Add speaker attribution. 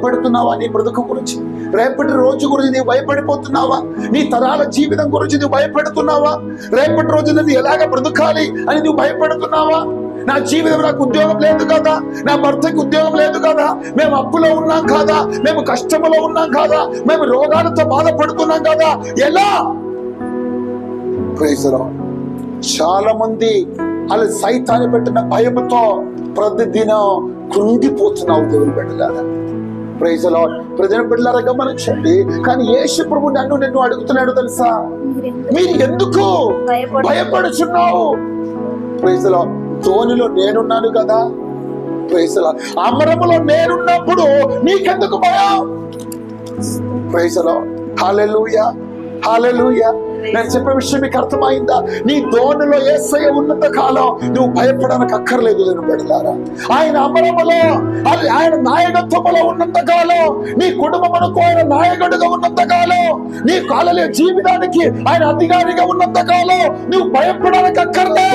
Speaker 1: భయపడుతున్నావా నీ బ్రతుకు గురించి? రేపటి రోజు గురించి నీవు భయపడిపోతున్నావా? నీ తరాల జీవితం గురించి నువ్వు భయపడుతున్నావా? రేపటి రోజు నువ్వు ఎలాగ బ్రతకాలి అని నువ్వు భయపడుతున్నావా? నా జీవితం నాకు ఉద్యోగం లేదు కదా? నా భర్తకి ఉద్యోగం లేదు కదా? మేము అప్పులో ఉన్నాం కదా? మేము కష్టములో ఉన్నాం కదా? మేము రోగాలతో బాధపడుతున్నాం కదా? ఎలా? చాలా మంది వాళ్ళ సైతాన్ని పెట్టిన భయంతో ప్రతిదినం కృంగిపోతున్నావు దేవుని పెట్టలేదా ప్రైజ్ ప్రజల బిడ్డలారా గమనించండి. కానీ యేసు ప్రభు నన్ను నిన్ను అడుగుతున్నాడు తెలుసా? మీరు ఎందుకు
Speaker 2: భయపడు-
Speaker 1: భయపడుచున్నావు? ప్రైజ్ లాడ్ ధోనిలో నేనున్నాను కదా? ప్రైజ్ అమరములో నేనున్నప్పుడు నీకెందుకు భయం? ప్రైజ్ లాడ్ హల్లెలూయా హల్లెలూయా నేను చెప్పే విషయం మీకు అర్థమైందా? నీ దోణిలో ఏసయ ఉన్నంత కాలం నువ్వు భయపడడానికి అక్కర్లేదు నేను పెడతారా ఆయన అమరములో ఆయన నాయకత్వములో ఉన్నంత కాలం నీ కుటుంబమునకు ఆయన నాయకుడిగా ఉన్నంత కాలం నీ కాలలే జీవితానికి ఆయన అధికారిగా ఉన్నంత కాలం నువ్వు భయపడడానికి అక్కర్లే.